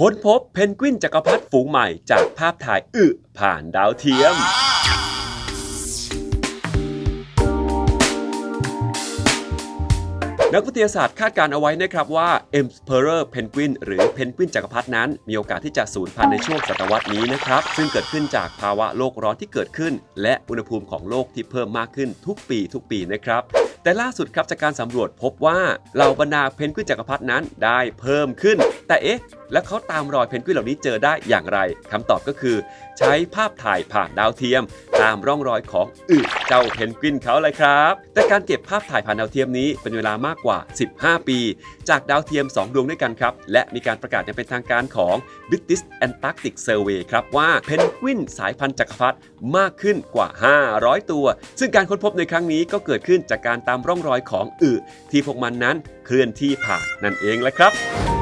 ค้นพบเพนกวินจักรพรรดิฝูงใหม่จากภาพถ่ายอึผ่านดาวเทียม นักวิทยาศาสตร์คาดการเอาไว้นะครับว่า Emperor Penguin หรือเพนกวินจักรพรรดินั้น มีโอกาสที่จะสูญพันธุ์ในช่วงศตวรรษนี้นะครับ ซึ่งเกิดขึ้นจากภาวะโลกร้อนที่เกิดขึ้น และอุณหภูมิของโลกที่เพิ่มมากขึ้นทุกปี ทุกปีนะครับแต่ล่าสุดครับจากการสำรวจพบว่าเหล่าบรรดาเพนกวินจักรพรรดินั้นได้เพิ่มขึ้น แต่เอ๊ะแล้วเขาตามรอยเพนกวินเหล่านี้เจอได้อย่างไรคำตอบก็คือ ใช้ภาพถ่ายผ่านดาวเทียม ตามร่องรอยของอึเจ้าเพนกวินเขาเลยครับ แต่การเก็บภาพถ่ายผ่านดาวเทียมนี้เป็นเวลามากกว่า 15 ปี จากดาวเทียม 2 ดวงด้วยกันครับ และมีการประกาศอย่างเป็นทางการของ British Antarctic Survey ครับว่าเพนกวินสายพันธุ์จักรพรรดิมากขึ้นกว่า 500 ตัว ซึ่งการค้นพบในครั้งนี้ก็เกิดขึ้นจากการตามร่องรอยของอึที่พวกมันนั้นเคลื่อนที่ผ่านนั่นเองแหละครับ